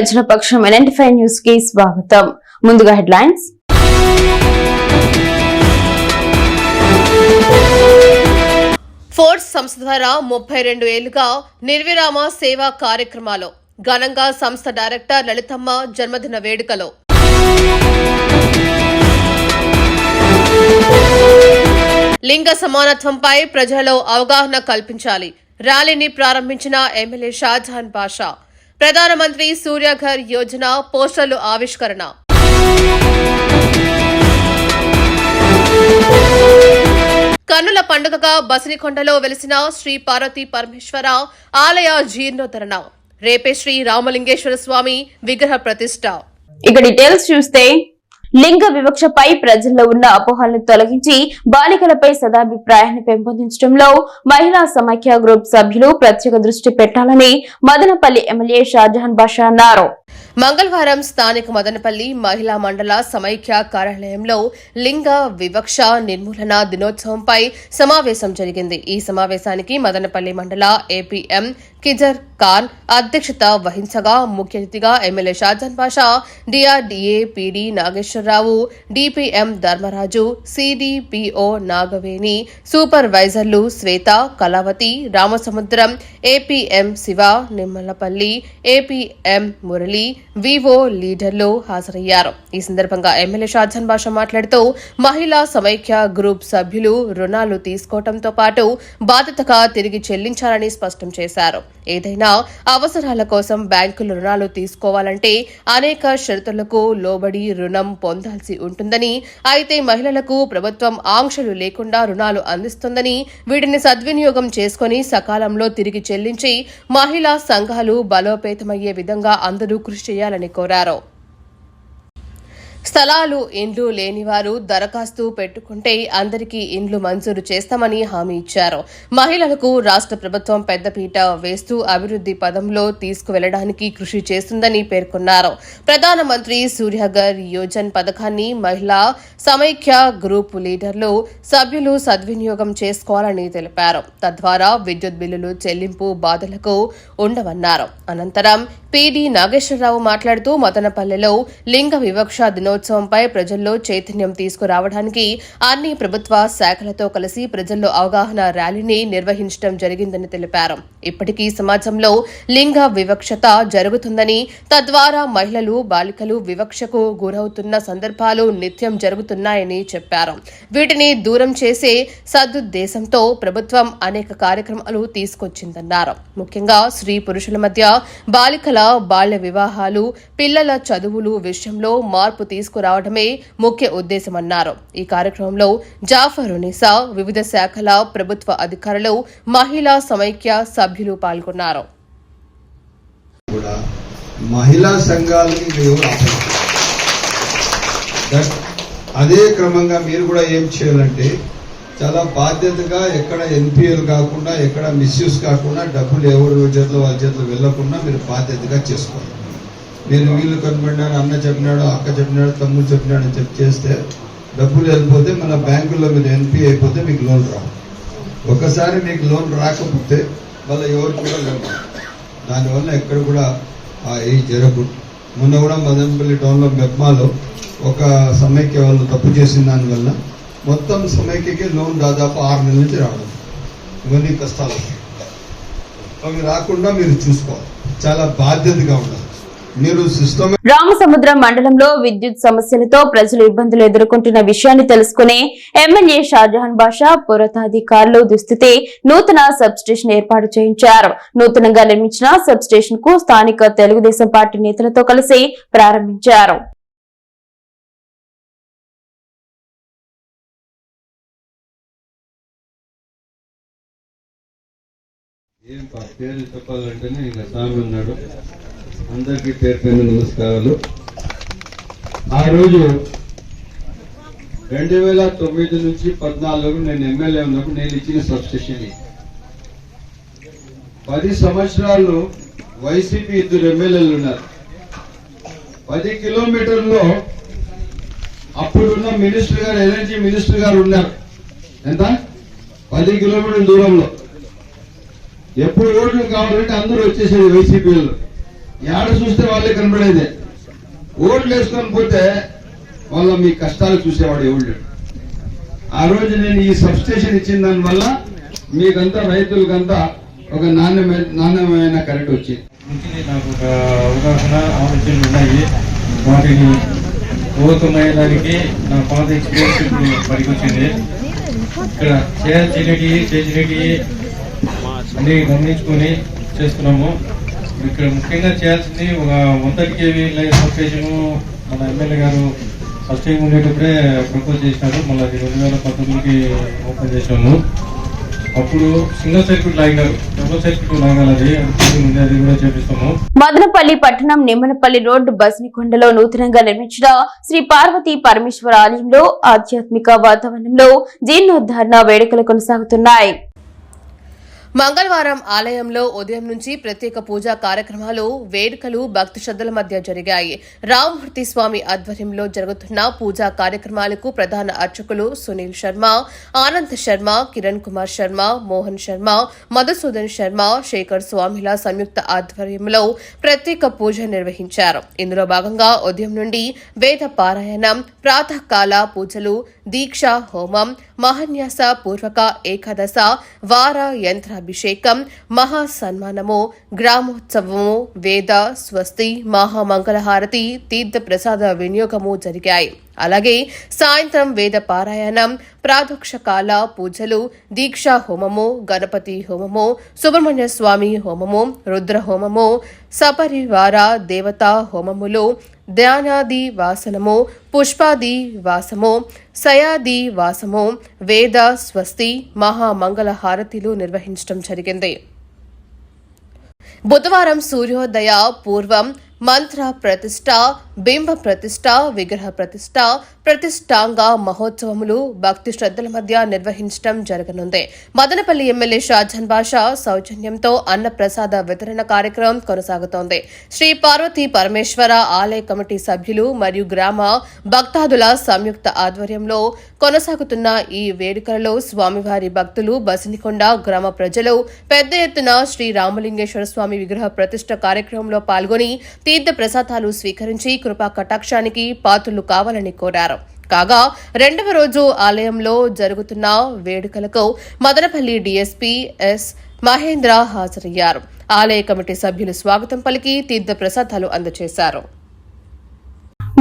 ప్రజల పక్షం ఫైవ్ న్యూస్కి స్వాగతం. ముందుగా హెడ్లైన్స్. ఫోర్స్ సంస్థ ద్వారా ముప్పై రెండు ఏళ్ళుగా నిర్విరామ సేవా కార్యక్రమాలు. ఘనంగా సంస్థ డైరెక్టర్ లలితమ్మ జన్మదిన వేడుకలో. లింగ సమానత్వంపై ప్రజల్లో అవగాహన కల్పించాలి. ర్యాలీని ప్రారంభించిన ఎమ్మెల్యే షాజహాన్ బాషా. ప్రధానమంత్రి సూర్యఘర్ యోజన పోస్టర్లు ఆవిష్కరణ. కన్నుల పండుగగా బసిరికొండలో వెలిసిన శ్రీ పార్వతీ పరమేశ్వర ఆలయ జీర్ణోద్ధరణ. రేపే శ్రీ రామలింగేశ్వర స్వామి విగ్రహ ప్రతిష్ట. ఇక డీటెయిల్స్ చూస్తే లింగ వివక్షపై ప్రజల్లో ఉన్న అపోహలను తొలగించి బాలికలపై సదాభిప్రాయాన్ని పెంపొందించడంలో మహిళా సమాఖ్య గ్రూప్ సభ్యులు ప్రత్యేక దృష్టి పెట్టాలని మదనపల్లి ఎమ్మెల్యే షాజహాన్ బాషా అన్నారు. మంగళవారం స్థానిక మదనపల్లి మహిళా మండల సమైక్య కార్యాలయంలో లింగ వివక్ష నిర్మూలన దినోత్సవంపై సమావేశం జరిగింది. ఈ సమావేశానికి మదనపల్లి మండల ఏపీఎం కిజర్ ఖాన్ అధ్యక్షత వహించగా ముఖ్య అతిథిగా MLA Shajan Pasha DRDA PD Nageswararao DPM Dharmaraju CDPO Nagaveni సూపర్వైజర్లు Swetha Kalavathi Ramasamudram APM Siva Nimmalapalli APM Murali VO లీడర్లు హాజరయ్యారు. ఈ సందర్భంగా ఎమ్మెల్యే షాజాన్ బాషా మాట్లాడుతూ మహిళా సమైక్య గ్రూప్ సభ్యులు రుణాలు తీసుకోవడంతో పాటు బాధ్యతగా తిరిగి చెల్లించాలని స్పష్టం చేశారు. ఏదైనా అవసరాల కోసం బ్యాంకులు రుణాలు తీసుకోవాలంటే అనేక షరతులకు లోబడి రుణం పొందాల్సి ఉంటుందని అయితే మహిళలకు ప్రభుత్వం ఆంక్షలు లేకుండా రుణాలు అందిస్తుందని వీటిని సద్వినియోగం చేసుకుని సకాలంలో తిరిగి చెల్లించి మహిళా సంఘాలు బలోపేతమయ్యే విధంగా అందరూ కృషి చేయాలని కోరారు. స్థలాలు ఇండ్లు లేనివారు దరఖాస్తు పెట్టుకుంటే అందరికీ ఇండ్లు మంజూరు చేస్తామని హామీ ఇచ్చారు. మహిళలకు రాష్ట్ర ప్రభుత్వం పెద్దపీట వేస్తూ అభివృద్ధి పదంలో తీసుకువెళ్ళడానికి కృషి చేస్తుందని పేర్కొన్నారు. ప్రధానమంత్రి సూర్యఘర్ యోజన్ పథకాన్ని మహిళా సమైక్య గ్రూప్ లీడర్లు సభ్యులు సద్వినియోగం చేసుకోవాలని తెలిపారు. తద్వారా విద్యుత్ బిల్లులు చెల్లింపు బాధలకు ఉండవన్నారు. అనంతరం పిడి నాగేశ్వరరావు మాట్లాడుతూ మదనపల్లెలో లింగ వివక్ష దినోత్సవంపై ప్రజల్లో చైతన్యం తీసుకురావడానికి అన్ని ప్రభుత్వ శాఖలతో కలిసి ప్రజల్లో అవగాహన ర్యాలీని నిర్వహించడం జరిగిందని తెలిపారు. ఇప్పటికీ సమాజంలో లింగ వివక్షత జరుగుతుందని తద్వారా మహిళలు బాలికలు వివక్షకు గురవుతున్న సందర్భాలు నిత్యం జరుగుతున్నాయని చెప్పారు. వీటిని దూరం చేసే సదుద్దేశంతో ప్రభుత్వం అనేక కార్యక్రమాలు తీసుకొచ్చిందన్నారు. ముఖ్యంగా స్త్రీ పురుషుల మధ్య బాలికల బాల్య వివాహాలు పిల్లల చదువులు విషయంలో మార్పు తీసుకురావడమే ముఖ్య ఉద్దేశమన్నారు. ఈ కార్యక్రమంలో జాఫర్ నిసా వివిధ శాఖల ప్రభుత్వ అధికారులు మహిళా సమైక్య సభ్యులు పాల్గొన్నారు. మహిళా సంఘాలకి ఇంకా అదే క్రమంగా మీరు కూడా ఏం చేయాలంటే చాలా బాధ్యతగా ఎక్కడ ఎన్పిఎల్ కాకుండా ఎక్కడ మిస్యూస్ కాకుండా డబ్బులు ఎవరి చేతిలో వాళ్ళ చేతిలో వెళ్ళకుండా మీరు బాధ్యతగా చేసుకోవాలి. నేను వీళ్ళు కనబడినారు అన్న చెప్పినాడు అక్క చెప్పినాడు తమ్ముడు చెప్పినాడు అని చెప్పి చేస్తే డబ్బులు వెళ్ళిపోతే మన బ్యాంకుల్లో మీరు ఎన్పి అయిపోతే మీకు లోన్ రావు. ఒకసారి మీకు లోన్ రాకపోతే మళ్ళీ ఎవరు కూడా లేదు దానివల్ల ఎక్కడ కూడా ఆ ఏ జరగకూడదు. మొన్న కూడా మదనపల్లి టౌన్లో మెప్మాలో ఒక సమైక్య వాళ్ళు తప్పు చేసిన దానివల్ల మొత్తం సమైక్యకి లోన్ దాదాపు ఆరు నెలల నుంచి రావడం. ఇవన్నీ కష్టాలు. అవి రాకుండా మీరు చూసుకోవాలి. చాలా బాధ్యతగా ఉండాలి. రామసముద్రం మండలంలో విద్యుత్ సమస్యలతో ప్రజలు ఇబ్బందులు ఎదుర్కొంటున్న విషయాన్ని తెలుసుకునే ఎమ్మెల్యే షాజహాన్ బాషా పురతాధికారులు దుస్థితి నూతన సబ్ స్టేషన్ ఏర్పాటు చేయించారు. నూతనంగా నిర్మించిన సబ్ స్టేషన్కు స్థానిక తెలుగుదేశం పార్టీ నేతలతో కలిసి ప్రారంభించారు. ఏం పేరు చెప్పాలంటేనే ఇంకా స్వామి ఉన్నాడు అందరికీ పేరు నమస్కారాలు. ఆ రోజు రెండు వేల తొమ్మిది నుంచి పద్నాలుగు నేను ఎమ్మెల్యే ఉన్నప్పుడు నేను ఇచ్చిన సబ్స్టేషన్ పది సంవత్సరాలు వైసీపీ ఇద్దరు ఎమ్మెల్యేలు ఉన్నారు. పది కిలోమీటర్లో అప్పుడున్న మినిస్టర్ గారు ఎనర్జీ మినిస్టర్ గారు ఉన్నారు. ఎంత? పది కిలోమీటర్ల దూరంలో. ఎప్పుడు ఓట్లు కావాలంటే అందరూ వచ్చేసేది వైసీపీలో యాడ చూస్తే వాళ్ళే కనబడేదే ఓట్లు వేసుకొని పోతే వాళ్ళ మీ కష్టాలు చూసేవాడు ఎవడు? ఆ రోజు నేను ఈ సబ్ స్టేషన్ ఇచ్చిన దాని వల్ల మీకంతా రైతులకంతా ఒక నాణ్యమైన నాణ్యమైన కరెంట్ వచ్చింది. నాకు ఒక అవగాహన ఆలోచనలు ఉన్నాయి. వాటిని ఓతమయ్యేదానికి నా పాత ఎక్స్పీరియన్స్ ఇప్పుడు పనికొచ్చింది. ఇక్కడ చేయాల్సినవి చేసినవి అన్ని గమనించుకొని చేస్తున్నాము. ఇక్కడ ముఖ్యంగా చేయాల్సింది ఒక వంద కేవీ లైన్ సబ్స్టేషన్ మన ఎమ్మెల్యే గారు ఫస్ట్ టైం ఉండేటప్పుడే ప్రపోజ్ చేసినారు. మళ్ళీ అది రెండు వేల పంతొమ్మిదికి ఓపెన్ చేసాము అప్పుడు సింగిల్ సర్క్యూట్ లాగారు డబుల్ సర్క్యూట్ లాగాలి అది. కూడా చేపిస్తాము. మదనపల్లి పట్టణం నిమ్మనపల్లి రోడ్డు బస్నికొండలో నూతనంగా నిర్మించిన శ్రీ పార్వతీ పరమేశ్వర ఆలయంలో ఆధ్యాత్మిక వాతావరణంలో జీర్ణోద్ధరణ వేడుకలు కొనసాగుతున్నాయి. మంగళవారం ఆలయంలో ఉదయం నుంచి ప్రత్యేక పూజా కార్యక్రమాలు వేడుకలు భక్తి శ్రద్ధల మధ్య జరిగాయి. రామ్మూర్తి స్వామి ఆధ్వర్యంలో జరుగుతున్న పూజా కార్యక్రమాలకు ప్రధాన అర్చకులు సునీల్ శర్మ ఆనంద్ శర్మ కిరణ్ కుమార్ శర్మ మోహన్ శర్మ మధుసూదన్ శర్మ శేఖర్ స్వామిల సంయుక్త ఆధ్వర్యంలో ప్రత్యేక పూజ నిర్వహించారు. ఇందులో భాగంగా ఉదయం నుండి వేద పారాయణం ప్రాతకాల పూజలు దీక్ష హోమం మహన్యాస పూర్వక ఏకాదశ వార యంత్ర అభిషేకం మహా సన్మానము గ్రామోత్సవము వేద స్వస్తి మహామంగళహారతి తీర్థ ప్రసాద వినియోగము జరిగాయి. అలాగే సాయంత్రం వేద పారాయణం ప్రాదోక్షకాల పూజలు దీక్షా హోమము గణపతి హోమము సుబ్రహ్మణ్య స్వామి హోమము రుద్ర హోమము సపరివార దేవతా హోమములు ధ్యానాది వాసనము పుష్పాది వాసము సయాది వాసము వేద స్వస్తి మహామంగళ హారతిలు నిర్వహించడం జరిగింది. బుధవారం సూర్యోదయ పూర్వం మంత్ర ప్రతిష్ట బింబ ప్రతిష్ట విగ్రహ ప్రతిష్ట ప్రతిష్టాంగ మహోత్సవములు భక్తి శ్రద్ధల మధ్య నిర్వహించడం జరగనుంది. మదనపల్లి ఎమ్మెల్యే షాజన్ బాషా సౌజన్యంతో అన్న ప్రసాద వితరణ కార్యక్రమం కొనసాగుతోంది. శ్రీ పార్వతీ పరమేశ్వర ఆలయ కమిటీ సభ్యులు మరియు గ్రామ భక్తాదుల సంయుక్త ఆధ్వర్యంలో కొనసాగుతున్న ఈ వేడుకలలో స్వామివారి భక్తులు బసినికొండ గ్రామ ప్రజలు పెద్ద ఎత్తున శ్రీ రామలింగేశ్వర స్వామి విగ్రహ ప్రతిష్ట కార్యక్రమంలో పాల్గొని తీర్థ ప్రసాదాలు స్వీకరించి కృపా కటాక్షానికి పాత్రులు కావాలని కోరారు. కాగా రెండవ రోజు ఆలయంలో జరుగుతున్న వేడుకలకు మదనపల్లి డీఎస్పీ ఎస్ మహేంద్ర హాజరయ్యారు. ఆలయ కమిటీ సభ్యులు స్వాగతం పలికి తీర్థ ప్రసాదాలు అందజేశారు.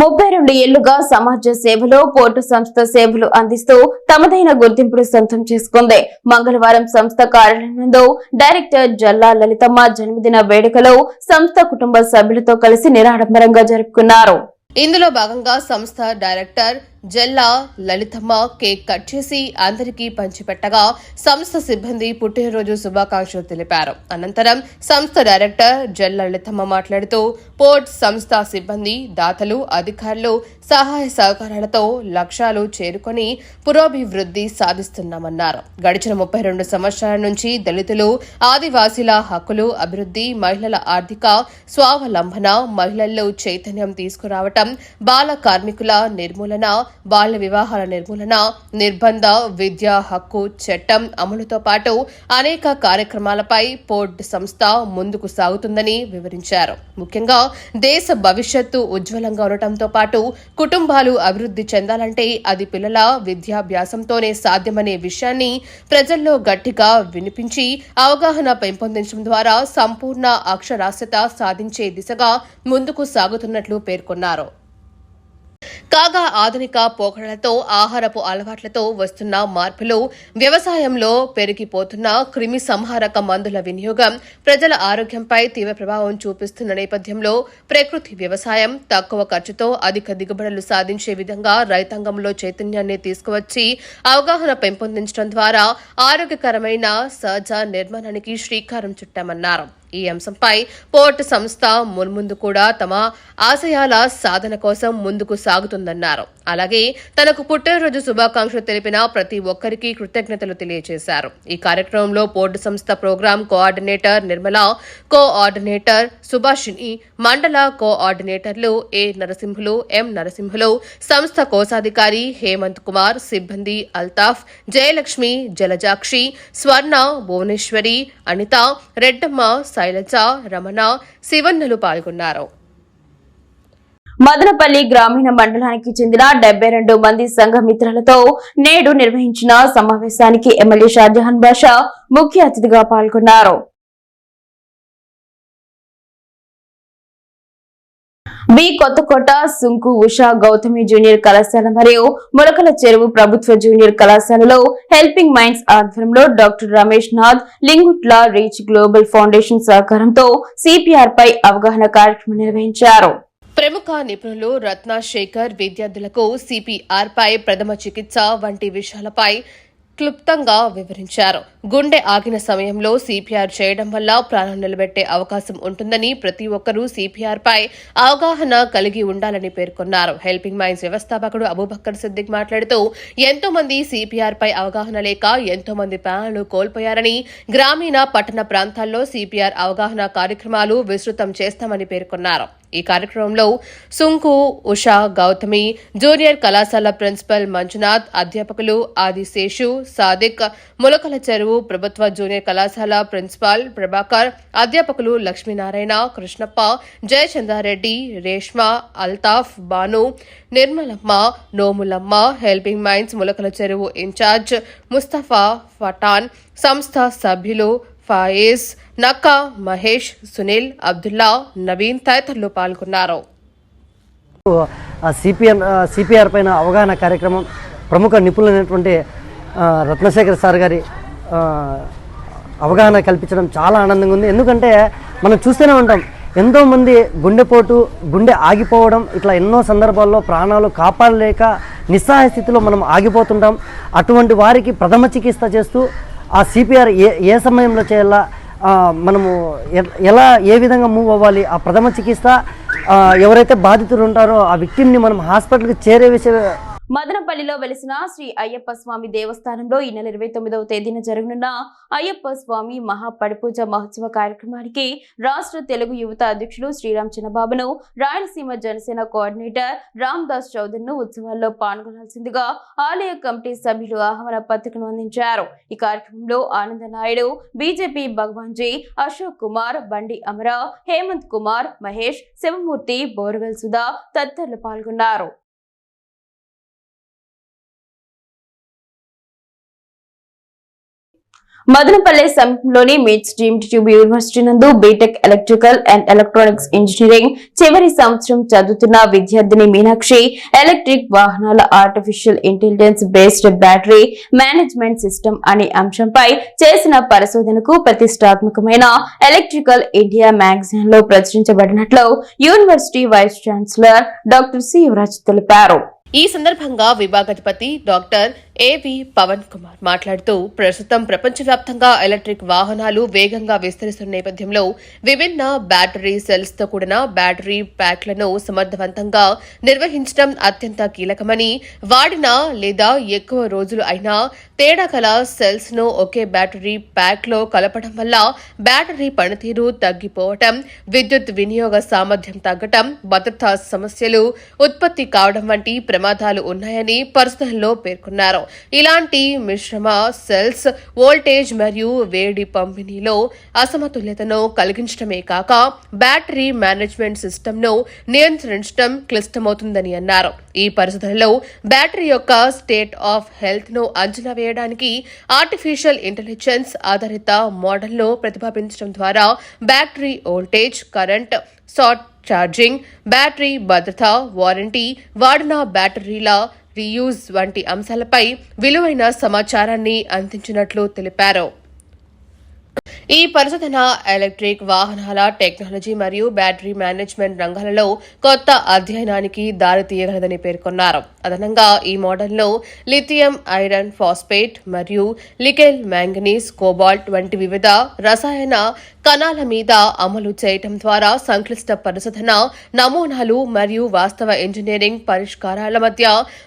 ముప్పై రెండు ఏళ్ళుగా సమాజ సేవలో పోర్టు సంస్థ సేవలు అందిస్తూ తమదైన గుర్తింపును సొంతం చేసుకుంది. మంగళవారం సంస్థ కార్యాలయంలో డైరెక్టర్ జల్లా లలితమ్మ జన్మదిన వేడుకలో సంస్థ కుటుంబ సభ్యులతో కలిసి నిరాడంబరంగా జరుపుకున్నారు. ఇందులో భాగంగా సంస్థ director Jalla Lalithamma cake cut చేసి అందరికీ పంచిపెట్టగా సంస్థ సిబ్బంది పుట్టినరోజు శుభాకాంక్షలు తెలిపారు. అనంతరం సంస్థ డైరెక్టర్ జల్లా లలితమ్మ మాట్లాడుతూ పోర్ట్ సంస్థ సిబ్బంది దాతలు అధికారులు సహాయ సహకారాలతో లక్ష్యాలు చేరుకొని పురోభివృద్ధి సాధిస్తున్నామన్నారు. గడిచిన ముప్పై రెండు సంవత్సరాల నుంచి దళితులు ఆదివాసీల హక్కులు అభివృద్ధి మహిళల ఆర్థిక స్వావలంబన మహిళల్లో చైతన్యం తీసుకురావటం బాల కార్మికుల నిర్మూలన బాల్య వివాహాల నిర్మూలన నిర్బంధ విద్యా హక్కు చట్టం అమలుతో పాటు అనేక కార్యక్రమాలపై పోర్ట్ సంస్థ ముందుకు సాగుతుందని వివరించారు. ముఖ్యంగా దేశ భవిష్యత్తు ఉజ్వలంగా ఉండటంతో పాటు కుటుంబాలు అభివృద్ధి చెందాలంటే అది పిల్లల విద్యాభ్యాసంతోనే సాధ్యమనే విషయాన్ని ప్రజల్లో గట్టిగా వినిపించి అవగాహన పెంపొందించడం ద్వారా సంపూర్ణ అక్షరాస్యత సాధించే దిశగా ముందుకు సాగుతున్నట్లు పేర్కొన్నారు. కాగా ఆధునిక పోకడలతో ఆహారపు అలవాట్లతో వస్తున్న మార్పులు వ్యవసాయంలో పెరిగిపోతున్న క్రిమి సంహారక మందుల వినియోగం ప్రజల ఆరోగ్యంపై తీవ్ర ప్రభావం చూపిస్తున్న నేపథ్యంలో ప్రకృతి వ్యవసాయం తక్కువ ఖర్చుతో అధిక దిగుబడులు సాధించే విధంగా రైతాంగంలో చైతన్యాన్ని తీసుకువచ్చి అవగాహన పెంపొందించడం ద్వారా ఆరోగ్యకరమైన సహజ నిర్మాణానికి శ్రీకారం చుట్టామన్నారు. ఈ అంశంపై పోర్ట్ సంస్థ మున్ముందు కూడా తమ ఆశయాల సాధన కోసం ముందుకు సాగుతుందన్నారు. అలాగే తనకు పుట్టినరోజు శుభాకాంక్షలు తెలిపిన ప్రతి ఒక్కరికి కృతజ్ఞతలు తెలియజేశారు. ఈ కార్యక్రమంలో పోర్టు సంస్థ program coordinator Nirmala coordinator Subhashini మండల కోఆర్డినేటర్లు ఏ నరసింహులు ఎం నరసింహులు సంస్థ కోశాధికారి హేమంత్ కుమార్ సిబ్బంది అల్తాఫ్ జయలక్ష్మి జలజాక్షి స్వర్ణ భువనేశ్వరి అనిత రెడ్డమ్మ శైలజ రమణ శివన్నలు పాల్గొన్నారు. మదనపల్లి గ్రామీణ మండలానికి చెందిన డెబ్బై రెండు మంది సంఘ మిత్రులతో నేడు నిర్వహించిన సమావేశానికి ఎమ్మెల్యే షాజహాన్ బాషా ముఖ్య అతిథిగా పాల్గొన్నారు. బి కొత్తకోట సుంకు ఉషా గౌతమి జూనియర్ కళాశాల మరియు ములకల చెరువు ప్రభుత్వ జూనియర్ కళాశాలలో హెల్పింగ్ మైండ్స్ ఆధ్వర్యంలో doctor Ramesh Nath Lingutla reach global foundation సహకారంతో సిపిఆర్ పై అవగాహన కార్యక్రమం నిర్వహించారు. ప్రముఖ నిపుణులు రత్నశేఖర్ విద్యార్థులకు సిపిఆర్ పై ప్రథమ చికిత్స వంటి విషయాలపై క్లుప్తంగా వివరించారు. గుండె ఆగిన సమయంలో సిపిఆర్ చేయడం వల్ల ప్రాణం నిలబెట్టే అవకాశం ఉంటుందని ప్రతి ఒక్కరూ సిపిఆర్ పై అవగాహన కలిగి ఉండాలని పేర్కొన్నారు. హెల్పింగ్ మైండ్స్ వ్యవస్థాపకుడు అబూబక్కర్ సిద్దిక్ మాట్లాడుతూ ఎంతో మంది సిపిఆర్ పై అవగాహన లేక ఎంతో మంది ప్రాణాలు కోల్పోయారని గ్రామీణ పట్టణ ప్రాంతాల్లో సిపిఆర్ అవగాహన కార్యక్రమాలు విస్తృతం చేస్తామని పేర్కొన్నారు. ఈ కార్యక్రమంలో సుంకు ఉషా గౌతమి జూనియర్ కళాశాల ప్రిన్సిపల్ మంజునాథ్ అధ్యాపకులు ఆదిశేషు సాదిక్ ములకల చెరువు ప్రభుత్వ జూనియర్ కళాశాల ప్రిన్సిపాల్ ప్రభాకర్ అధ్యాపకులు Lakshminarayana Krishnappa Jayachandra Reddy Reshma Altaf Banu Nirmalamma Nomulamma helping minds Mulakala Cheruvu in charge Mustafa ఫటాన్ సంస్థ సభ్యులు ఫాయిజ్ నక్కా మహేష్ సునీల్ అబ్దుల్లా నవీన్ తదితరులు పాల్గొన్నారు. సిపిఎం సిపిఆర్ పైన అవగాహన కార్యక్రమం ప్రముఖ నిపుణులైనటువంటి రత్నశేఖర్ సార్ గారి అవగాహన కల్పించడం చాలా ఆనందంగా ఉంది. ఎందుకంటే మనం చూస్తూనే ఉంటాం ఎంతోమంది గుండెపోటు గుండె ఆగిపోవడం ఇట్లా ఎన్నో సందర్భాల్లో ప్రాణాలు కాపాడలేక నిస్సహాయ స్థితిలో మనం ఆగిపోతుంటాం. అటువంటి వారికి ప్రథమ చికిత్స చేస్తూ ఆ సిపిఆర్ ఏ ఏ సమయంలో చేయాలా? మనము ఎలా ఏ విధంగా మూవ్ అవ్వాలి? ఆ ప్రథమ చికిత్స ఎవరైతే బాధితులు ఉంటారో ఆ వ్యక్తిని మనం హాస్పిటల్కి చేరే విషయ మదనపల్లిలో వెలిసిన శ్రీ అయ్యప్ప స్వామి దేవస్థానంలో ఈ నెల ఇరవై తొమ్మిదవ తేదీన జరగనున్న అయ్యప్ప స్వామి మహాపడిపూజ మహోత్సవ కార్యక్రమానికి రాష్ట్ర తెలుగు యువత అధ్యక్షులు శ్రీరామ్ చిన్నబాబును రాయలసీమ జనసేన కోఆర్డినేటర్ రామ్ దాస్ చౌదరిను ఉత్సవాల్లో పాల్గొనాల్సిందిగా ఆలయ కమిటీ సభ్యులు ఆహ్వాన పత్రికను అందించారు. ఈ కార్యక్రమంలో ఆనంద నాయుడు బీజేపీ భగవాన్జీ అశోక్ కుమార్ బండి అమరా హేమంత్ కుమార్ మహేష్ శివమూర్తి బోర్వెల్ సుధా తదితరులు పాల్గొన్నారు. మదనపల్లె సమీపంలోని MITS deemed to be university నందు BTech electrical and electronics engineering చివరి సంవత్సరం చదువుతున్న విద్యార్థిని మీనాక్షి ఎలక్ట్రిక్ వాహనాల artificial intelligence based battery management system అనే అంశంపై చేసిన పరిశోధనకు ప్రతిష్టాత్మకమైన ఎలక్ట్రికల్ ఇండియా మ్యాగజైన్లో ప్రచురించబడినట్లు university vice chancellor doctor C. Yuvaraj తెలిపారు. ఈ సందర్భంగా విభాగాధిపతి డాక్టర్ ఏవి పవన్ కుమార్ మాట్లాడుతూ ప్రస్తుతం ప్రపంచవ్యాప్తంగా ఎలక్ట్రిక్ వాహనాలు వేగంగా విస్తరిస్తున్న నేపథ్యంలో విభిన్న బ్యాటరీ సెల్స్తో కూడిన బ్యాటరీ ప్యాక్లను సమర్థవంతంగా నిర్వహించడం అత్యంత కీలకమని వాడిన లేదా ఎక్కువ రోజులు అయినా తేడా గల సెల్స్ను ఒకే బ్యాటరీ ప్యాక్లో కలపడం వల్ల బ్యాటరీ పనితీరు తగ్గిపోవటం విద్యుత్ వినియోగ సామర్థ్యం తగ్గటం భద్రతా సమస్యలు ఉత్పత్తి కావడం వంటి ప్రమాదాలు ఉన్నాయని పరిశోధనలో పేర్కొన్నారు. ఇలాంటి మిశ్రమ సెల్స్ వోల్టేజ్ మరియు వేడి పంపిణీలో అసమతుల్యతను కలిగించడమే కాక బ్యాటరీ మేనేజ్మెంట్ సిస్టమ్ను నియంత్రించడం క్లిష్టమవుతుందని అన్నారు. ఈ పరిశోధనలో బ్యాటరీ యొక్క స్టేట్ ఆఫ్ హెల్త్ను అంచనా వేయడానికి ఆర్టిఫిషియల్ ఇంటెలిజెన్స్ ఆధారిత మోడల్ను ప్రతిపాదించడం ద్వారా battery voltage current short charging battery భద్రత వారంటీ వాడిన బ్యాటరీల రీయూజ్ వంటి అంశాలపై విలువైన సమాచారాన్ని అందించినట్లు తెలిపారు. ఈ పరిశోధన ఎలక్ట్రిక్ వాహనాల టెక్నాలజీ మరియు బ్యాటరీ మేనేజ్మెంట్ రంగాలలో కొత్త అధ్యయనానికి దారి తీయగలదని పేర్కొన్నారు. అదనంగా ఈ మోడల్లో లిథియం ఐరన్ ఫాస్ఫేట్ మరియు లికెల్ మ్యాంగనీస్ కోబాల్ట్ వంటి వివిధ రసాయన కణాల మీద అమలు చేయటం ద్వారా సంక్లిష్ట పరిశోధన నమూనాలు మరియు వాస్తవ ఇంజనీరింగ్ పరిష్కారాల మధ్య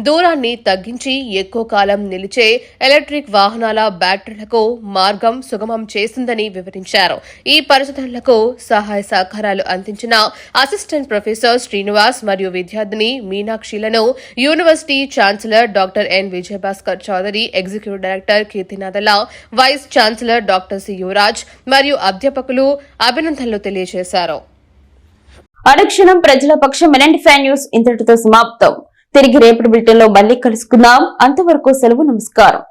దూరాన్ని తగ్గించి ఎక్కువ కాలం నిలిచే ఎలక్ట్రిక్ వాహనాల బ్యాటరీలకు మార్గం సుగమం చేసిందని వివరించారు. ఈ పరిశోధనలకు సహాయ సహకారాలు అందించిన అసిస్టెంట్ ప్రొఫెసర్ శ్రీనివాస్ మరియు విద్యార్థిని మీనాక్షిలను university university chancellor doctor N Vijayabhaskar Chowdary executive director కీర్తినాథలా vice chancellor doctor C Yuvaraj మరియు అధ్యాపకులు అభినందనలు తెలియజేశారు. అనుక్షణం ప్రజల పక్షం ఎన్ఎండి న్యూస్ ఇంతటితో సమాప్తం. తిరిగి రేపటి బులెటిన్లో మళ్ళీ కలుసుకుందాం. అంతవరకు సెలవు నమస్కారం.